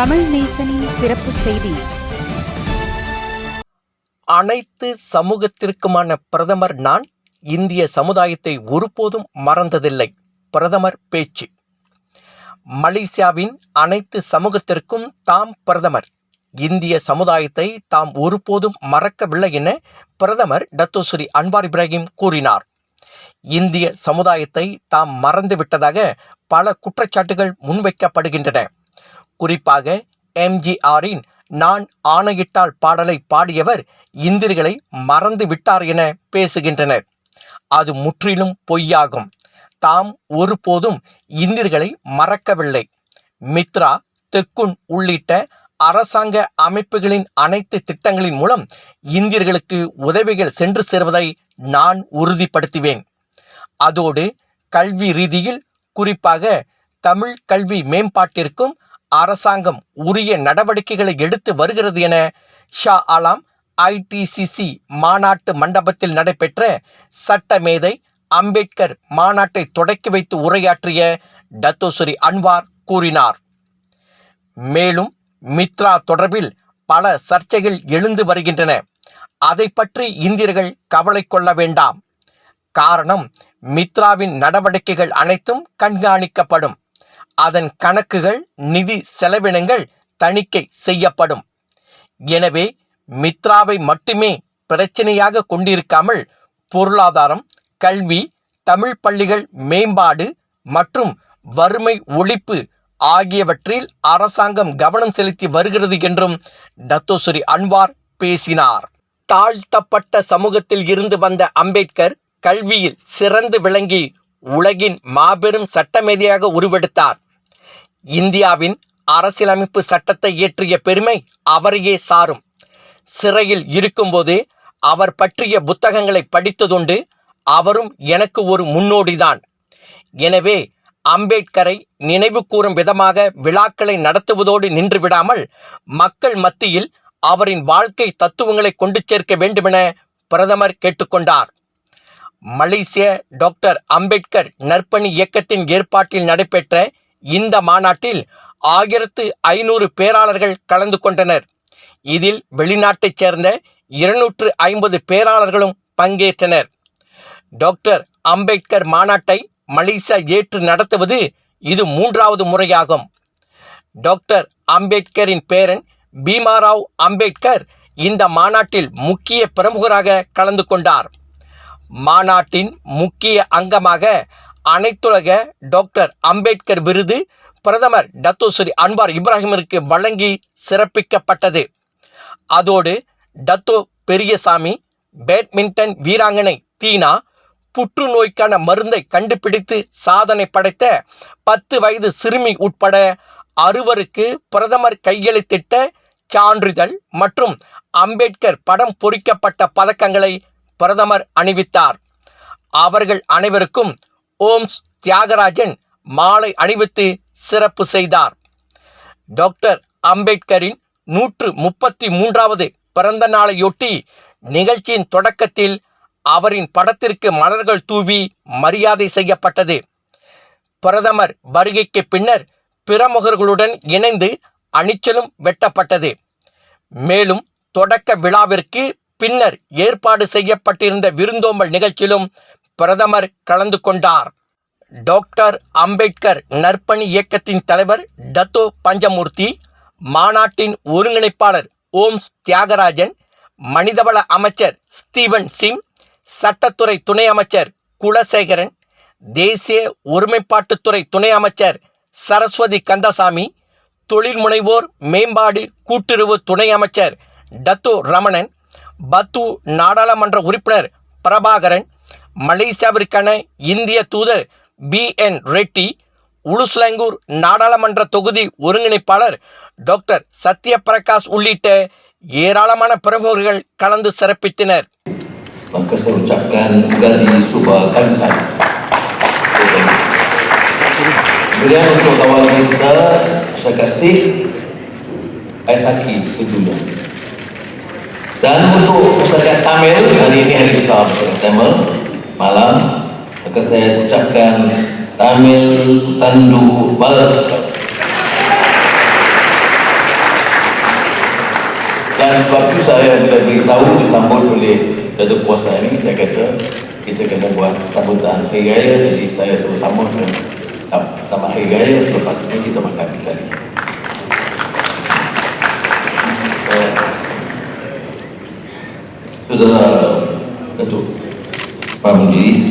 தமிழ் நேசனின் சிறப்பு செய்தி. அனைத்து சமூகத்திற்குமான பிரதமர் நான் இந்திய சமுதாயத்தை ஒருபோதும் மறந்ததில்லை. பிரதமர் பேச்சு. மலேசியாவின் அனைத்து சமூகத்திற்கும் தாம் பிரதமர். இந்திய சமுதாயத்தை தாம் ஒருபோதும் மறக்கவில்லை என பிரதமர் டத்தோஸ்ரீ அன்வார் இப்ராஹிம் கூறினார். இந்திய சமுதாயத்தை தாம் மறந்துவிட்டதாக பல குற்றச்சாட்டுகள் முன்வைக்கப்படுகின்றன. குறிப்பாக எம்ஜிஆரின் நான் ஆணையிட்டால் பாடலை பாடியவர் இந்திரிகளை மறந்து விட்டார் என பேசுகின்றனர். அது முற்றிலும் பொய்யாகும். தாம் ஒருபோதும் இந்தியர்களை மறக்கவில்லை. மித்ரா தெக்குன் உள்ளிட்ட அரசாங்க அமைப்புகளின் அனைத்து திட்டங்களின் மூலம் இந்தியர்களுக்கு உதவிகள் சென்று சேர்வதை நான் உறுதிப்படுத்துவேன். அதோடு கல்வி ரீதியில் குறிப்பாக தமிழ் கல்வி மேம்பாட்டிற்கும் அரசாங்கம் உரிய நடவடிக்கைகளை எடுத்து வருகிறது என ஷா ஆலாம் ஐடிசிசி மாநாட்டு மண்டபத்தில் நடைபெற்ற சட்டமேதை அம்பேத்கர் மாநாட்டை தொடக்கி வைத்து உரையாற்றிய டத்தோஸ்ரீ அன்வார் கூறினார். மேலும் மித்ரா தொடர்பில் பல சர்ச்சைகள் எழுந்து வருகின்றன. அதை பற்றி இந்தியர்கள் கவலை கொள்ள வேண்டாம். காரணம் மித்ராவின் நடவடிக்கைகள் அனைத்தும் கண்காணிக்கப்படும். அதன் கணக்குகள் நிதி செலவினங்கள் தணிக்கை செய்யப்படும். எனவே மித்ராவை மட்டுமே பிரச்சனையாக கொண்டிருக்காமல் பொருளாதாரம் கல்வி தமிழ் பள்ளிகள் மேம்பாடு மற்றும் வறுமை ஒழிப்பு ஆகியவற்றில் அரசாங்கம் கவனம் செலுத்தி வருகிறது என்றும் டத்தோஸ்ரீ அன்வார் பேசினார். தாழ்த்தப்பட்ட சமூகத்தில் இருந்து வந்த அம்பேத்கர் கல்வியில் சிறந்து விளங்கி உலகின் மாபெரும் சட்டமேதையாக உருவெடுத்தார். இந்தியாவின் அரசியலமைப்பு சட்டத்தை இயற்றிய பெருமை அவரையே சாரும். சிறையில் இருக்கும்போது அவர் பற்றிய புத்தகங்களை படித்ததுண்டு அவரும் எனக்கு ஒரு முன்னோடிதான். எனவே அம்பேத்கரை நினைவு கூறும் விதமாக விழாக்களை நடத்துவதோடு நின்று விடாமல் மக்கள் மத்தியில் அவரின் வாழ்க்கை தத்துவங்களை கொண்டு சேர்க்க வேண்டுமென பிரதமர் கேட்டுக்கொண்டார். மலேசிய டாக்டர் அம்பேத்கர் நற்பணி இயக்கத்தின் ஏற்பாட்டில் நடைபெற்ற இந்த மாநாட்டில் ஆயிரத்து ஐநூறு பேராளர்கள் கலந்து கொண்டனர். இதில் வெளிநாட்டைச் சேர்ந்த இருநூற்று ஐம்பது பேராளர்களும் பங்கேற்றனர். டாக்டர் அம்பேத்கர் மாநாட்டை மலேசியா ஏற்று நடத்துவது இது மூன்றாவது முறையாகும். டாக்டர் அம்பேத்கரின் பேரன் பீமாராவ் அம்பேத்கர் இந்த மாநாட்டில் முக்கிய பிரமுகராக கலந்து கொண்டார். மாநாட்டின் முக்கிய அங்கமாக அனைத்துலக டாக்டர் அம்பேத்கர் விருது பிரதமர் டத்தோஸ்ரீ அன்வார் இப்ராஹிமிற்கு வழங்கி சிறப்பிக்கப்பட்டது. அதோடு டத்தோ பெரியசாமி பேட்மிண்டன் வீராங்கனை தீனா புற்றுநோய்க்கான மருந்தை கண்டுபிடித்து சாதனை படைத்த பத்து வயது சிறுமி உட்பட அறுவருக்கு பிரதமர் கையெழுத்திட்ட சான்றிதழ் மற்றும் அம்பேத்கர் படம் பொறிக்கப்பட்ட பதக்கங்களை பிரதமர் அணிவித்தார். அவர்கள் அனைவருக்கும் ஓம்ஸ் தியாகராஜன் மாலை அணிவித்து சிறப்பு செய்தார். டாக்டர் அம்பேத்கரின் நூற்று முப்பத்தி மூன்றாவது பிறந்த நாளையொட்டி நிகழ்ச்சியின் தொடக்கத்தில் அவரின் படத்திற்கு மலர்கள் தூவி மரியாதை செய்யப்பட்டது. பிரதமர் வருகைக்கு பின்னர் பிரமுகர்களுடன் இணைந்து அணிச்சலும் வெட்டப்பட்டது. மேலும் தொடக்க விழாவிற்கு பின்னர் ஏற்பாடு செய்யப்பட்டிருந்த விருந்தோம்பல் நிகழ்ச்சியிலும் பிரதமர் கலந்து கொண்டார். டாக்டர் அம்பேத்கர் நற்பணி இயக்கத்தின் தலைவர் டத்தோ பஞ்சமூர்த்தி மாநாட்டின் ஒருங்கிணைப்பாளர் ஓம்ஸ் தியாகராஜன் மனிதவள அமைச்சர் ஸ்டீவன் சிங் சட்டத்துறை துணை அமைச்சர் குலசேகரன் தேசிய ஒருமைப்பாட்டுத்துறை துணை அமைச்சர் சரஸ்வதி கந்தசாமி தொழில் முனைவோர் மேம்பாடு கூட்டுறவு துணை அமைச்சர் டத்து ரமணன் பத்து நாடாளுமன்ற உறுப்பினர் பிரபாகரன் மலேசியாவிற்கான இந்திய தூதர் பி. என். ரெட்டி உலுஸ்லங்கூர் நாடாளுமன்ற தொகுதி ஒருங்கிணைப்பாளர் டாக்டர் சத்யபிரகாஷ் உள்ளிட்ட ஏராளமான பிரமுகர்கள் கலந்து சிறப்பித்தனர். Beliau untuk kawan kita Saya kasih. Aisaki tentunya Dan untuk Ustazah Tamil Hari ini hari besar Tamil. Malam Maka saya ucapkan Tamil Tandu Bal Dan sebab itu saya bila beritahu disambut oleh Datuk Puasa ini, saya kata kita kena buat sambutan Hari Raya, jadi saya suruh sambut dengan Tamat Hari Raya, selepas ini kita makan sekali. Saudara Datuk Pramuji,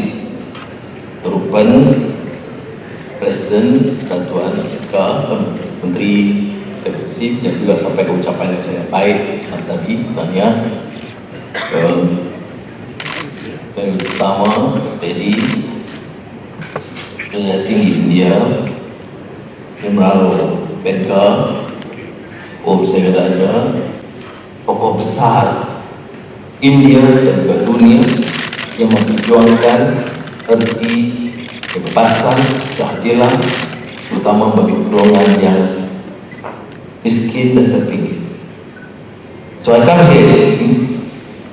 Rupan Presiden dan Tuan Ika, Menteri Eksekutif yang juga sampaikan ucapan yang saya baik tadi, tanya ke yang pertama Dedi Penyiasat Tinggi India Imrao Benka Om Segadaja tokoh besar India dan juga dunia yang memperjuangkan erti kebebasan, keadilan, terutama bagi golongan yang miskin dan terpinggir. So I come here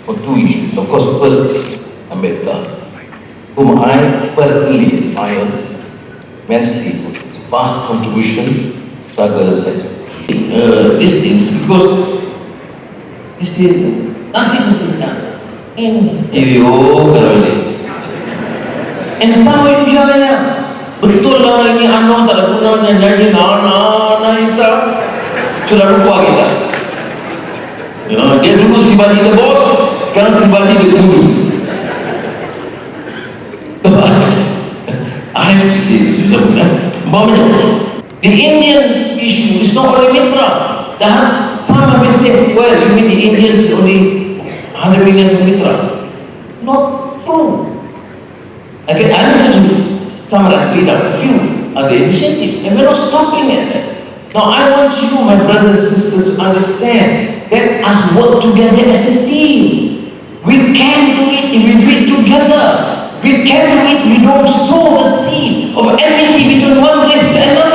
for two issues. Of course, first, Ambedkar, whom I personally admire immensely for his vast contribution, struggle, etc. Uh, these things because this is nothing Iya, iya, oh, ini. Iyo, kalau ini. ಎಂತಹ ಇದ್ದಾಯ ಗೊತ್ತಿಲ್ಲ ನನಗೆ ಅನ್ನೋ ತಲಪುನ ನನಗೆ ನಾನು ಅಂತ ಚುಲಡಕು ಆಗಿಲ್ಲ dia dulu sibadi the boss sekarang sibadi the guru. I have to say susah punya. Bapaknya, the Indian issue is not only mitra dan sama message well you mean the Indians only 100 million Mitra. Not true. Again, I'm to summarize, read out a few other initiatives, and we're not stopping at that. Now, I want you, my brothers and sisters, to understand, let us work together as a team. We can do it if we do it together. We can do it, we don't sow a seed of enmity between one race and another.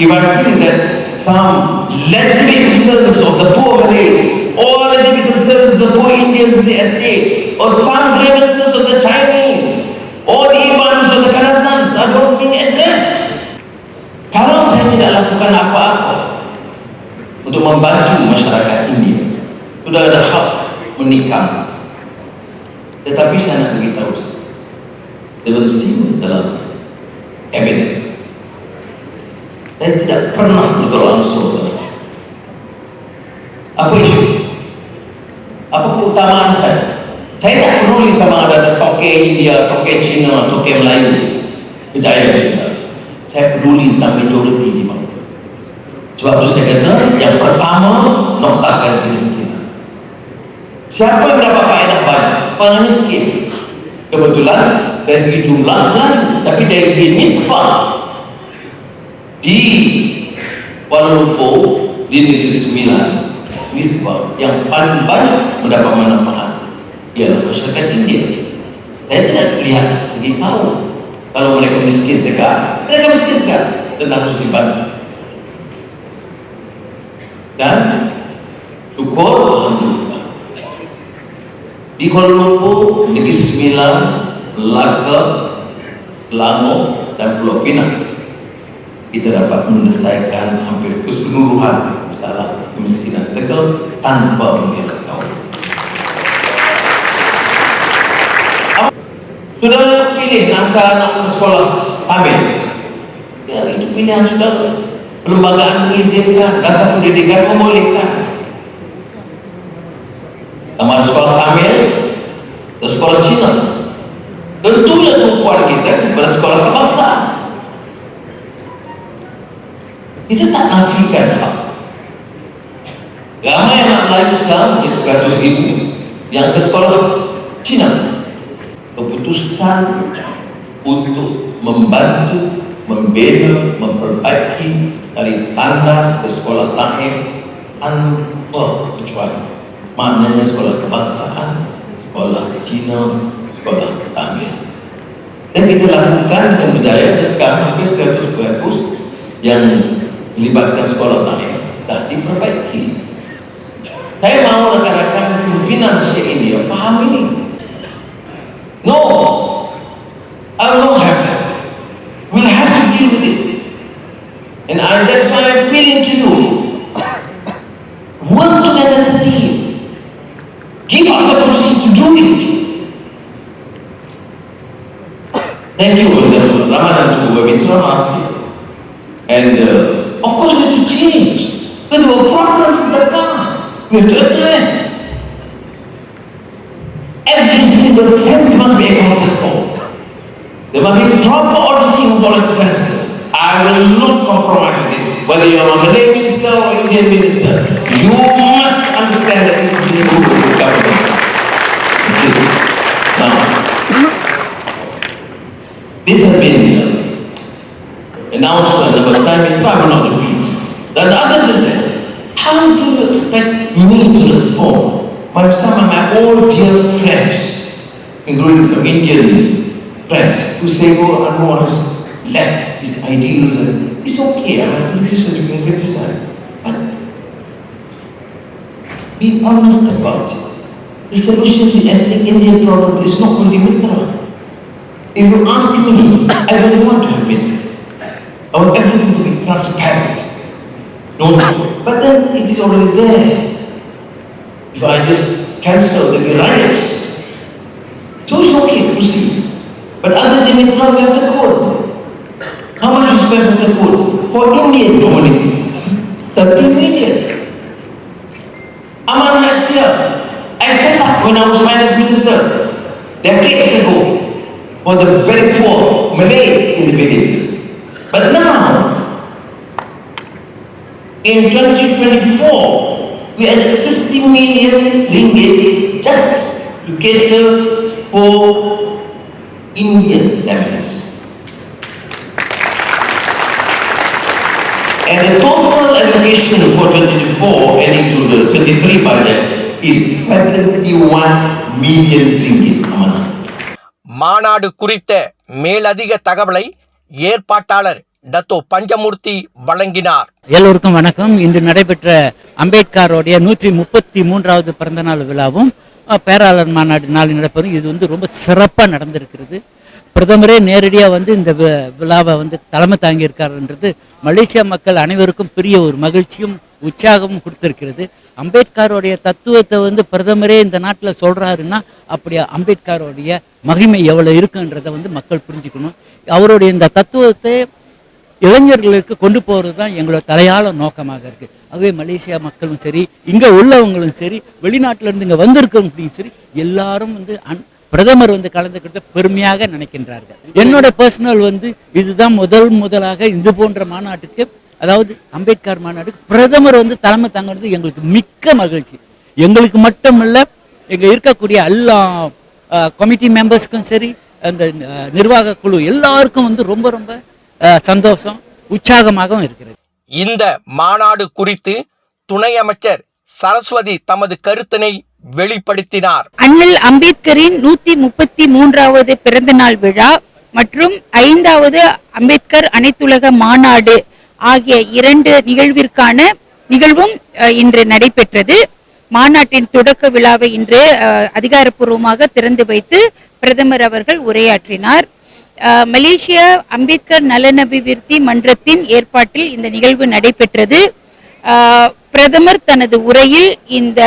If I feel that some legitimate concerns of the poor Malays or legitimate concerns of the poor Indians in the estate or some grievances of the Chinese or the Ibans or the Karazans are not being addressed. Kalau saya tidak lakukan apa-apa untuk membantu masyarakat India, sudah ada hak menikam tetapi saya nak beritahu Dewan dalam kabinet Saya tidak pernah bertolak langsung Apa isu? Apa keutamaan saya? Saya tak peduli sama ada toke India, toke Cina, toke Melayu Kejayaan kita Saya peduli tentang majoriti di mana Sebab itu saya kata Yang pertama Noktakan kemiskinan Siapa yang dapat faedah banyak? Orang miskin. Kebetulan dari segi jumlah kan, tapi dari segi nisbah di Kuala Lumpur di Negeri Sembilan nisbah yang paling banyak mendapat manfaat ialah masyarakat India. Saya tidak lihat segi tahu kalau mereka miskin tegak, mereka miskin tegak dan harus dibantu. Dan syukur Alhamdulillah di Kuala Lumpur, Negeri Sembilan, Melaka, Selangor dan Pulau Pinang kita dapat menyelesaikan hampir keseluruhan masalah kemiskinan Tegal tanpa mengira kaum. Sudah pilih hantar anak sekolah Ambil Ya, itu pilihan saudara Perlembagaan mengizinkan Dasar pendidikan membolehkan. Tamat sekolah Kita tak nafikan hak. Ramai anak Melayu sekarang yang 100 ribu yang ke sekolah Cina. Keputusan untuk membantu, membina, memperbaiki dari tandas ke sekolah tahir tanpa kecuali maknanya sekolah kebangsaan, sekolah Cina, sekolah Tamil. Dan kita lakukan dan berjaya sekarang hampir 100% yang melibatkan sekolah Tamil dah diperbaiki. Saya mau rekan-rekan pimpinan faham ini. No, I not have that. We'll have to deal with it. And I, that's why I'm appealing to you. Work together as a team. Give us the opportunity to do it. Thank you, Ramadan, to Vitra Master. And uh, of course, we have to change. But there were problems in the We have to address. Every single cent must be accounted for. There must be proper auditing of all expenses. I will not compromise with it. Whether you are a Malay minister or Indian minister, you must understand that this is the rule of this government. Now, this has been announced a number of times, but I will not repeat. Then other than that, how do you expect me to respond but some of my old dear friends, including some Indian friends, who say, oh, Anwar has left his ideals and it's okay, I'm a Christian, you can criticize. But be honest about it. The solution to the ethnic Indian problem is not only Mitra. If you ask me, I don't want to have it. I want everything to be transparent. No, but then it is already there. If I just cancel the riots, so it's okay, proceed. But other than it, now we have the code. How much you spend for the code? For Indian community, 30 million. Aman here. I set up when I was finance minister, decades ago for the very poor Malays in the villages. But now, in 2024, we had 50 million ringgit just to cater for Indian families. And the total allocation for 24 heading to the 23 budget is 71 million ringgit, a month. மாநாடு குறித்த மேலதிக தகவலை ஏற்பாட்டாளர் Dato Panchamurthy வழங்கினார். எல்லோருக்கும் வணக்கம். இன்று நடைபெற்ற அம்பேத்கருடைய நூற்றி முப்பத்தி மூன்றாவது பிறந்தநாள் விழாவும் பேராளர் மாநாடு நாள் நடப்பதும் இது வந்து ரொம்ப சிறப்பாக நடந்திருக்கிறது. பிரதமரே நேரடியாக வந்து இந்த விழாவை வந்து தலைமை தாங்கியிருக்காருன்றது மலேசியா மக்கள் அனைவருக்கும் பெரிய ஒரு மகிழ்ச்சியும் உற்சாகமும் கொடுத்திருக்கிறது. அம்பேத்கருடைய தத்துவத்தை வந்து பிரதமரே இந்த நாட்டில் சொல்கிறாருன்னா அப்படி அம்பேத்கருடைய மகிமை எவ்வளோ இருக்குன்றதை வந்து மக்கள் புரிஞ்சுக்கணும். அவருடைய இந்த தத்துவத்தை இளைஞர்களுக்கு கொண்டு போகிறது தான் எங்களோட தலையாள நோக்கமாக இருக்குது அதுவே மலேசியா மக்களும் சரி இங்கே உள்ளவங்களும் சரி வெளிநாட்டிலேருந்து இங்கே இங்க வந்திருக்கிறவங்களும் சரி எல்லாரும் வந்து அன்- பிரதமர் வந்து கலந்துக்கிட்ட பெருமையாக நினைக்கின்றார்கள். என்னோட பர்சனல் வந்து இதுதான் முதல் முதலாக இது போன்ற மாநாட்டுக்கு அதாவது அம்பேத்கர் மாநாட்டுக்கு பிரதமர் வந்து தலைமை தாங்கிறது எங்களுக்கு மிக்க மகிழ்ச்சி. எங்களுக்கு மட்டுமல்ல இங்கே இருக்கக்கூடிய எல்லா கமிட்டி மெம்பர்ஸ்க்கும் சரி அந்த நிர்வாக குழு எல்லாருக்கும் வந்து ரொம்ப ரொம்ப சந்தோஷம் உற்சாகமாகவும் இருக்கிறது. இந்த மாநாடு குறித்து துணை அமைச்சர் சரஸ்வதி தமது கருத்தினை வெளிப்படுத்தினார். அண்ணல் அம்பேத்கரின் நூத்தி முப்பத்தி மூன்றாவது பிறந்த நாள் விழா மற்றும் ஐந்தாவது அம்பேத்கர் அனைத்துலக மாநாடு ஆகிய இரண்டு நிகழ்விற்கான நிகழ்வும் அஹ், இன்று நடைபெற்றது. மாநாட்டின் தொடக்க விழாவை இன்று அஹ், அதிகாரப்பூர்வமாக திறந்து வைத்து பிரதமர் அவர்கள் உரையாற்றினார். மலேசிய அம்பேத்கர் நலனபிவிருத்தி மன்றத்தின் ஏற்பாட்டில் இந்த நிகழ்வு நடைபெற்றது. பிரதமர் தனது உரையில் இந்த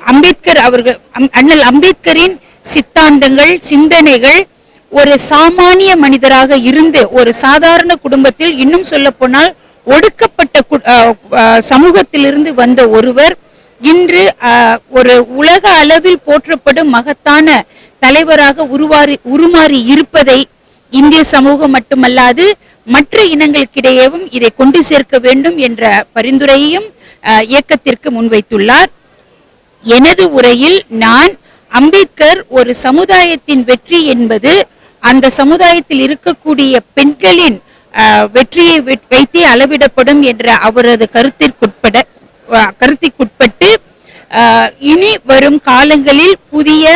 அம்பேத்கர் அவர்கள் அண்ணல் அம்பேத்கரின் சித்தாந்தங்கள் சிந்தனைகள் ஒரு சாமானிய மனிதராக இருந்து ஒரு சாதாரண குடும்பத்தில் இன்னும் சொல்ல போனால் ஒடுக்கப்பட்ட கு- அஹ், சமூகத்திலிருந்து வந்த ஒருவர் இன்று அஹ், ஒரு உலக அளவில் போற்றப்படும் மகத்தான தலைவராக உருவாறி உருமாறி இருப்பதை இந்திய சமூகம் மட்டுமல்லாது மற்ற இனங்களுக்கிடையேவும் இதை கொண்டு சேர்க்க வேண்டும் என்ற பரிந்துரையையும் இயக்கத்திற்கு முன்வைத்துள்ளார். எனது உரையில் நான் அம்பேத்கர் ஒரு சமுதாயத்தின் வெற்றி என்பது அந்த சமுதாயத்தில் இருக்கக்கூடிய பெண்களின் வெற்றியை வைத்தே அளவிடப்படும் என்ற அவரது கருத்திற்குட்பட கருத்திற்குட்பட்டு இனி வரும் காலங்களில் புதிய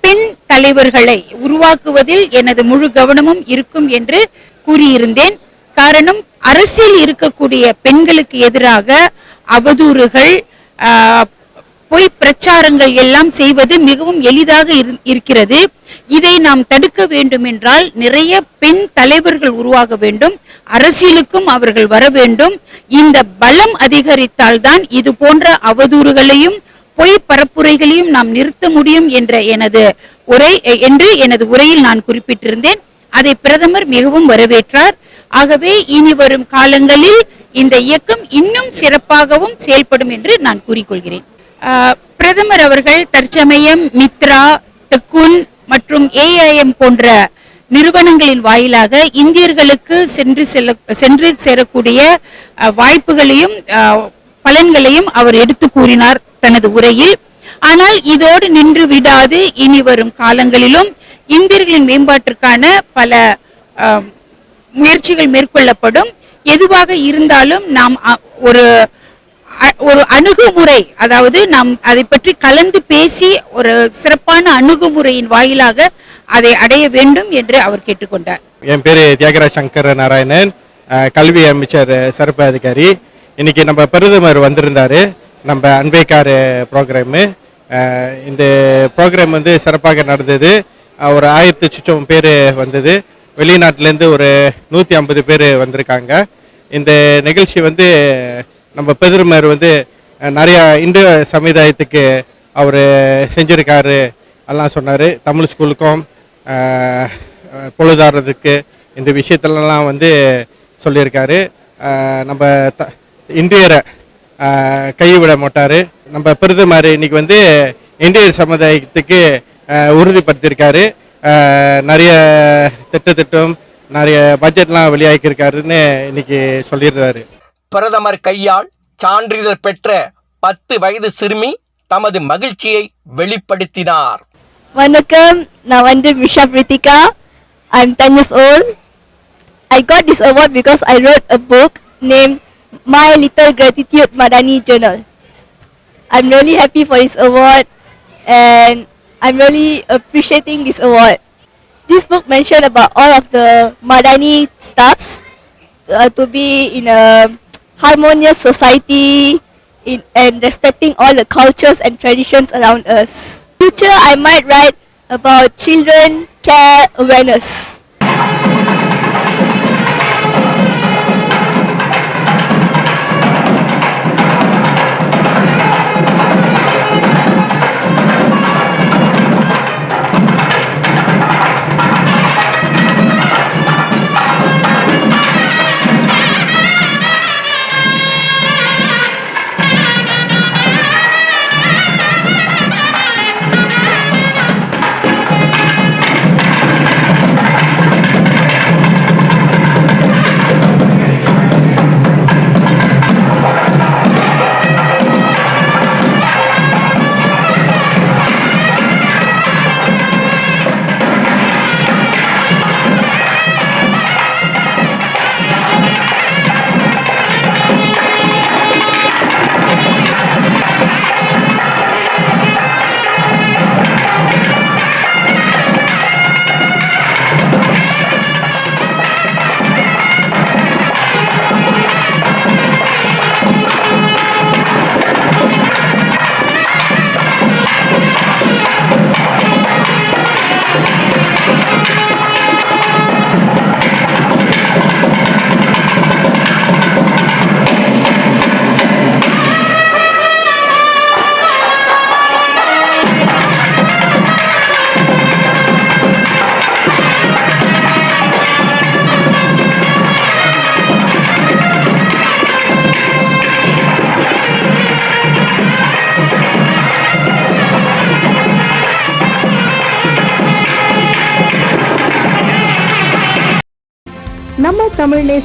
பெண் தலைவர்களை உருவாக்குவதில் எனது முழு கவனமும் இருக்கும் என்று கூறியிருந்தேன். காரணம் அரசியல் இருக்கக்கூடிய பெண்களுக்கு எதிராக அவதூறுகள் பொய் பிரச்சாரங்கள் எல்லாம் செய்வது மிகவும் எளிதாக இரு- இருக்கிறது. இதை நாம் தடுக்க வேண்டும் என்றால் நிறைய பெண் தலைவர்கள் உருவாக வேண்டும். அரசியலுக்கும் அவர்கள் வர வேண்டும். இந்த பலம் அதிகரித்தால்தான் இது போன்ற அவதூறுகளையும் பொய் பரப்புரைகளையும் நாம் நிறுத்த முடியும் என்ற எனது உரை என்று எனது உரையில் நான் குறிப்பிட்டிருந்தேன். அதை பிரதமர் மிகவும் வரவேற்றார். ஆகவே இனி வரும் காலங்களில் இந்த இயக்கம் இன்னும் சிறப்பாகவும் செயல்படும் என்று நான் கூறிக்கொள்கிறேன். ஆஹ், பிரதமர் அவர்கள் தற்சமயம் மித்ரா தெக்குன் மற்றும் ஏஐஎம் போன்ற நிறுவனங்களின் வாயிலாக இந்தியர்களுக்கு சென்று செல்ல சென்று சேரக்கூடிய வாய்ப்புகளையும் பலன்களையும் அவர் எடுத்து கூறினார் தனது உரையில். ஆனால் இதோடு நின்று விடாது இனி வரும் காலங்களிலும் இந்தியர்களின் மேம்பாட்டிற்கான பல முயற்சிகள் மேற்கொள்ளப்படும். எதுவாக இருந்தாலும் நாம் ஒரு அ- ஒரு அணுகுமுறை அதாவது நாம் அதை பற்றி கலந்து பேசி ஒரு சிறப்பான அணுகுமுறையின் வாயிலாக அதை அடைய வேண்டும் என்று அவர் கேட்டுக்கொண்டார். என் பேரு தியாகராஜ் சங்கர் நாராயணன் கல்வி அமைச்சர் சிறப்பு அதிகாரி. இன்னைக்கு நம்ம பிரதமர் வந்திருந்தாரு. நம்ம அன்பேக்கார் ப்ரோக்ராமு இந்த ப்ரோக்ராம் வந்து சிறப்பாக நடந்தது. ஒரு ஆயிரத்தி சுச்சம் பேர் வந்தது. வெளிநாட்டிலேருந்து ஒரு நூற்றி ஐம்பது பேர் வந்திருக்காங்க. இந்த நிகழ்ச்சி வந்து நம்ம பிரதமர் வந்து நிறையா இந்து சமுதாயத்துக்கு அவர் செஞ்சுருக்காரு எல்லாம் சொன்னார். தமிழ் ஸ்கூலுக்கும் பொழுதாடுறதுக்கு இந்த விஷயத்துலலாம் வந்து சொல்லியிருக்காரு. நம்ம த இந்தியரை கைவிட மாட்டார் நம்ம பிரதமர் இன்னைக்கு வந்து இந்தியர் சமுதாயத்துக்கு உறுதிப்படுத்தியிருக்காரு நிறைய திட்டத்திட்டம் நிறைய பட்ஜெட்லாம் வெளியாக்கியிருக்காருன்னு இன்னைக்கு சொல்லியிருந்தாரு பிரதமர் கையால் சான்றிதழ் பெற்ற பத்து வயது சிறுமி தமது மகிழ்ச்சியை வெளிப்படுத்தினார் Vanakkam, நான் வந்து Misha Pritika. I'm 10 years old. I got this award because I wrote a book named My Little Gratitude Madani Journal. I'm really happy for this award and I'm really appreciating this award. This book mentioned about all of the Madani stuffs uh, to be in a harmonious society in, and respecting all the cultures and traditions around us. Future, I might write about children care awareness.